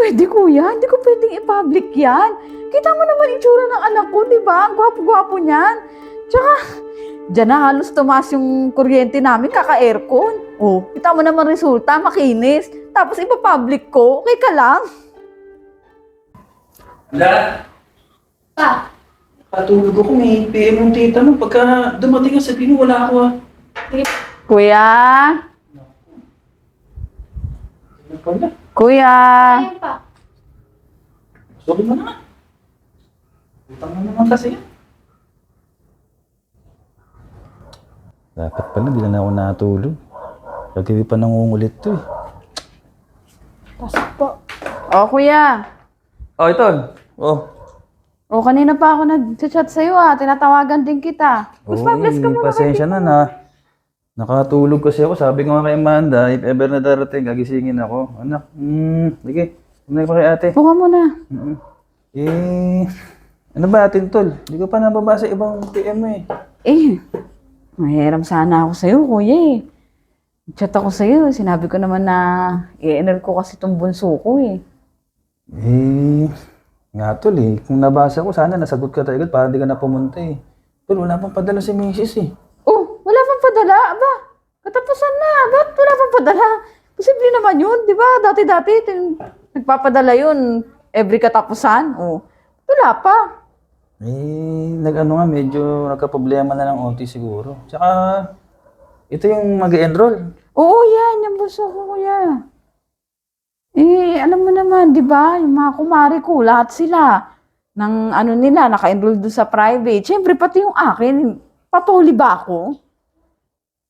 pwede kuya, hindi ko pwedeng i-public yan. Kita mo naman itsura ng anak ko, di ba? Ang gwapo-gwapo niyan. Tsaka, dyan na halos tumaas yung kuryente namin, kaka-aircon. Oh, kita mo naman resulta, makinis. Tapos ipapublic ko, okay ka lang. Wala. Pa, Patulog ako, may PM yung tita mo. Pagka dumating ka, sabihin mo, wala ako ah. Kuya, Ano pala? kuya. Sorry mo naman. Utang mo naman kasi yan. Dapat pala, di na ako natulog. Kagabi pa nangungulit to eh. Pasok po. Oh, kuya. Oh, ito. Oh. Oh, kanina pa ako nag-chat sa'yo ah. Tinatawagan din kita. Mas pa-bless ka muna. pasensya na na. Nakatulog kasi ako. Sabi ko nga kay Amanda, if ever na darating, gagisingin ako. Anak, hmm, sige. Tumay ko kay ate. Buka mo na. Mm. Eh, ano ba atin tol? Hindi ko pa nababasa ibang PM eh. Eh, mahiram sana ako sa'yo, kuya eh. Chat ako sa'yo. Sinabi ko naman na i-enroll ko kasi itong bunso ko eh. Eh, nga tol eh. Kung nabasa ko, sana nasagot ka tayo para hindi ka na pumunta eh. Tol, wala pang padala si Mrs. eh. Oh, wala pang padala. Aba, katapusan na. Ba't wala pang padala? Posible naman yun, di ba? Dati-dati, tin- nagpapadala yun every katapusan. Oh, wala pa. Eh, nag-ano nga, medyo nagka-problema na ng onti siguro. Tsaka, ito yung mag enroll Oo, yan. Yung bunso ko, kuya. Eh, alam mo naman, di ba? Yung mga kumari ko, lahat sila. Nang ano nila, naka-enroll doon sa private. Siyempre, pati yung akin, patuli ba ako?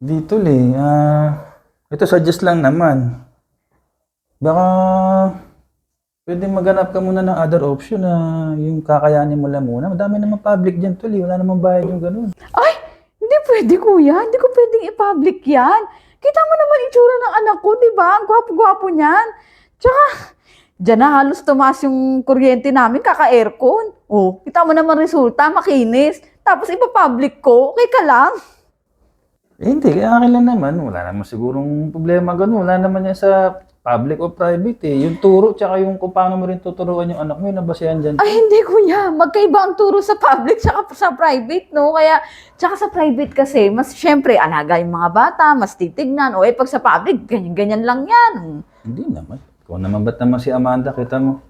Dito eh, ah, ito suggest lang naman. Baka pwede maghanap ka muna ng other option na yung kakayanin mo lang muna. Madami naman public dyan, tuli. Wala namang bayad yung ganun. Ay, hindi pwede, kuya. Hindi ko pwedeng i-public yan. Kita mo naman itsura ng anak ko, di ba? Ang gwapo-gwapo niyan. Tsaka, dyan na halos tumaas yung kuryente namin, kaka-aircon. Oh, kita mo naman resulta, makinis. Tapos ipapublic ko, okay ka lang. Eh, hindi, kaya akin lang naman. Wala naman sigurong problema ganun. Wala naman yan sa public o private eh. Yung turo, tsaka yung kung paano mo rin tuturuan yung anak mo, yun nabasehan dyan. Ay, hindi kuya. Magkaiba ang turo sa public tsaka sa private, no? Kaya, tsaka sa private kasi, mas syempre, alaga yung mga bata, mas titignan. O eh, pag sa public, ganyan-ganyan lang yan. Hindi naman. Ikaw naman, ba't naman si Amanda, kita mo?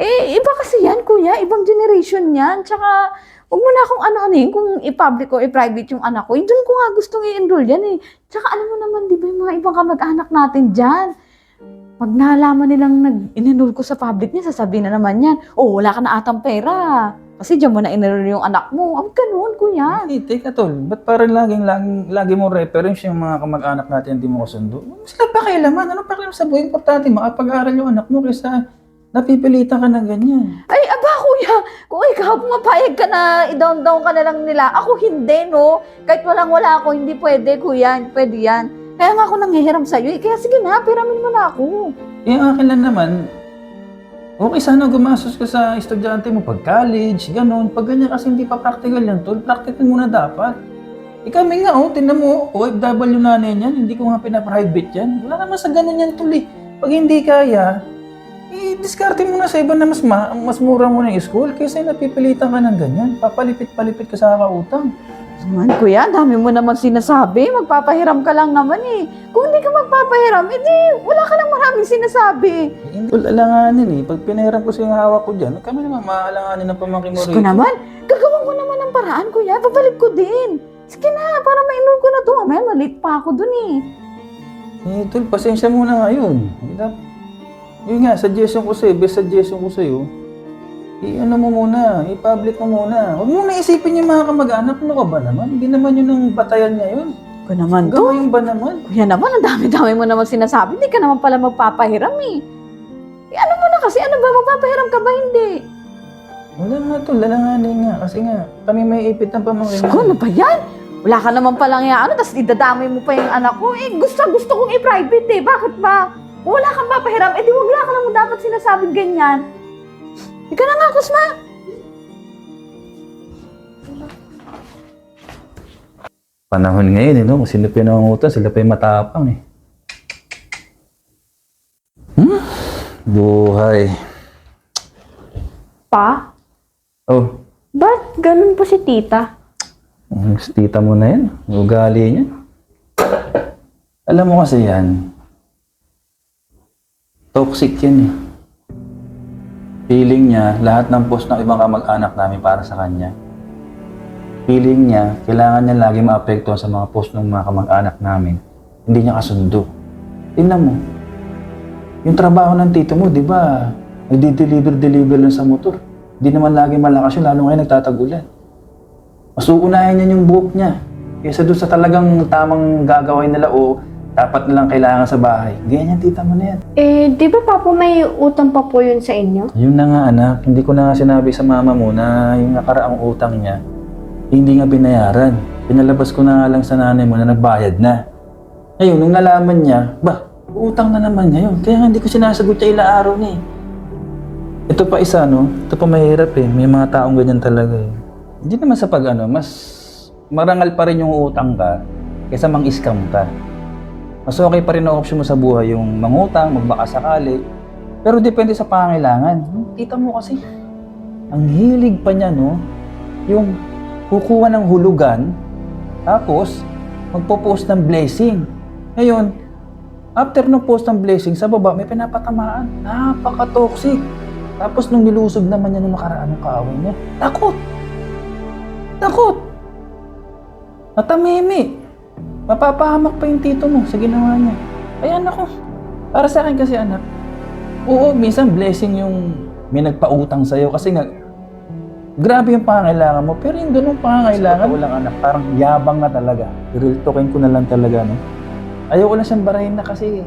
Eh, iba kasi yan, kuya. Ibang generation yan. Tsaka, huwag mo na akong ano-ano kung i-public o i-private yung anak ko. Eh, doon ko nga gustong i-enroll yan eh. Tsaka, alam mo naman, di ba, yung mga ibang kamag-anak natin dyan. Pag nalaman nilang nag-enroll ko sa public niya, sasabihin na naman yan, oh, wala ka na atang pera. Kasi dyan mo na enroll yung anak mo. Ang ganun, kuya. Hey, teka tol, ba't parang laging, laging, lagi mo reference yung mga kamag-anak natin hindi mo kasundo? Sila pa kailaman? Ano pa kailaman sa buhay? Importante, makapag-aral yung anak mo kaysa napipilitan ka ng ganyan. Ay, aba, kuya. Kung ikaw pumapayag ka na, i-down-down ka na lang nila. Ako hindi, no? Kahit walang-wala ako, hindi pwede, kuya. Hindi pwede yan. Kaya nga ako nanghihiram sa'yo. Eh, kaya sige na, piramin mo na ako. Yung akin lang naman, okay sana gumastos ka sa estudyante mo pag college, ganun. Pag ganyan kasi hindi pa practical yan, tol. Practical muna dapat. Ikaw may nga, oh, tinan mo, OFW nanay niyan, hindi ko nga pina-private yan. Wala naman sa ganun yan, tol eh. Pag hindi kaya, i-discarte mo na sa iba na mas, ma- mas mura mo na yung school kaysa napipilitan ka ng ganyan. Papalipit-palipit ka sa kakautang. Naman, kuya, dami mo naman sinasabi. Magpapahiram ka lang naman eh. Kung hindi ka magpapahiram, edi wala ka lang maraming sinasabi. Eh, Hindi ko alanganin eh. Pag pinahiram ko sa yung hawak ko dyan, kami naman maalanganin ng pamangkin mo ko naman, gagawin ko naman ng paraan, kuya. Babalik ko din. Sige na, para ma-enroll ko na to. Mamaya, malit pa ako dun eh. Eh, tol, pasensya muna nga yun. Hindi na- Yun nga, suggestion ko sa'yo, best suggestion ko sa'yo, i-ano mo muna, i-public mo muna. Huwag mo na isipin yung mga kamag-anak, ano ka ba naman? Hindi naman yun ang batayan ngayon. Ko naman to. Gawin ba naman? Kuya naman, ang dami-dami mo naman sinasabi. Hindi ka naman pala magpapahiram eh. Eh, ano mo na kasi? Ano ba? Magpapahiram ka ba? Hindi. Wala nga tol, lalanganin nga. Kasi nga, kami may ipit ng pamangkin Ko, ano ba yan? Wala ka naman palang ano, tapos idadamay mo pa yung anak ko. Eh, gusto, gusto kong i-private eh. Bakit ba? Wala kang papahiram. Eh, di wala ka naman dapat sinasabing ganyan. Ika na nga, Kusma. Panahon ngayon, eh, no? Kung sino pinangungutan, sila pa yung matapang, eh. Hmm? Buhay. Pa, Oh, ba't ganun po si tita? ang tita mo na yan. Ugali niya. Alam mo kasi yan, toxic yan eh. Feeling niya, lahat ng post ng ibang kamag-anak namin para sa kanya. Feeling niya, kailangan niya lagi maapektuhan sa mga post ng mga kamag-anak namin. Hindi niya kasundo. Tingnan mo, yung trabaho ng tito mo, di ba, nagdi-deliver-deliver lang sa motor. Hindi naman lagi malakas yun, lalo ngayon nagtatagulan. Mas uunahin niya yung buhok niya. Kaysa doon sa talagang tamang gagawin nila o dapat nilang kailangan sa bahay. Ganyan tita mo na yan. Eh, di ba pa po may utang pa po yun sa inyo? Yun na nga anak, hindi ko na nga sinabi sa mama mo na yung nakaraang utang niya, hindi nga binayaran. Pinalabas ko na nga lang sa nanay mo na nagbayad na. Ngayon, nung nalaman niya, ba, utang na naman niya yun. Kaya nga hindi ko sinasagot siya ila araw ni. Ito pa isa, no? Ito pa mahirap eh. May mga taong ganyan talaga eh. Hindi naman sa pag ano, mas marangal pa rin yung utang ka kaysa mang-scam ka. Mas okay pa rin na option mo sa buhay yung mangutang, magbaka sakali, pero depende sa pangangailangan. Hmm, Kita mo kasi, ang hilig pa niya, no? Yung kukuha ng hulugan, tapos magpo-post ng blessing. Ngayon, after ng post ng blessing, sa baba may pinapatamaan. Napaka-toxic. Tapos nung nilusog naman niya nung nakaraan ng kaaway niya, takot. Takot. Matamimi. Mapapahamak pa yung tito mo sa ginawa niya. Kaya nako, para sa akin kasi anak, Oo, minsan blessing yung may nagpautang sa'yo kasi nga, grabe yung pangangailangan mo. Pero yung ganung pangangailangan, walang anak, parang yabang na talaga. Real talkin ko na lang talaga, no? Ayoko na siyang barahin na kasi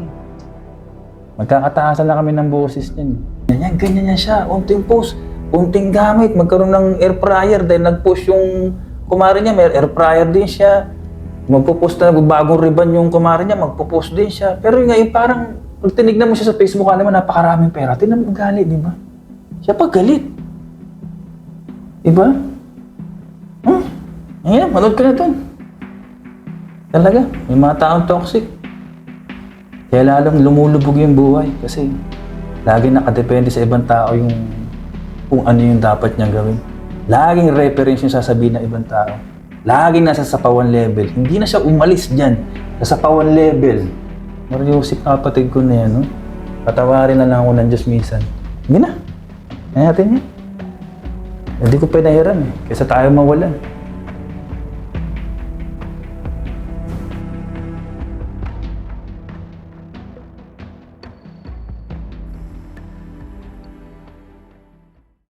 magkakataasan na kami ng boses niyan. Ganyan, ganyan yan siya. Unting post, unting gamit, magkaroon ng air fryer dahil nag-post yung kumari niya, may air fryer din siya. Magpo-post na bagong ribbon yung kumari niya, magpo-post din siya. Pero ngayon parang, pag tinignan mo siya sa Facebook, alam mo, napakaraming pera. Tingnan mo galit, di ba? Siya pa galit. Di ba? Hmm? Ngayon, manood ka na dun. Talaga, may mga taong toxic. Kaya lalong lumulubog yung buhay kasi lagi nakadepende sa ibang tao yung kung ano yung dapat niyang gawin. Laging reference yung sasabihin ng ibang tao. Laging nasa sapawan level. Hindi na siya umalis dyan. Sa sapawan level. Mariusip kapatid ko na yan, no? Patawarin na lang ako ng Diyos minsan. Hindi na. Kaya natin yan. Hindi ko pinahiran eh. Kaysa tayo mawalan.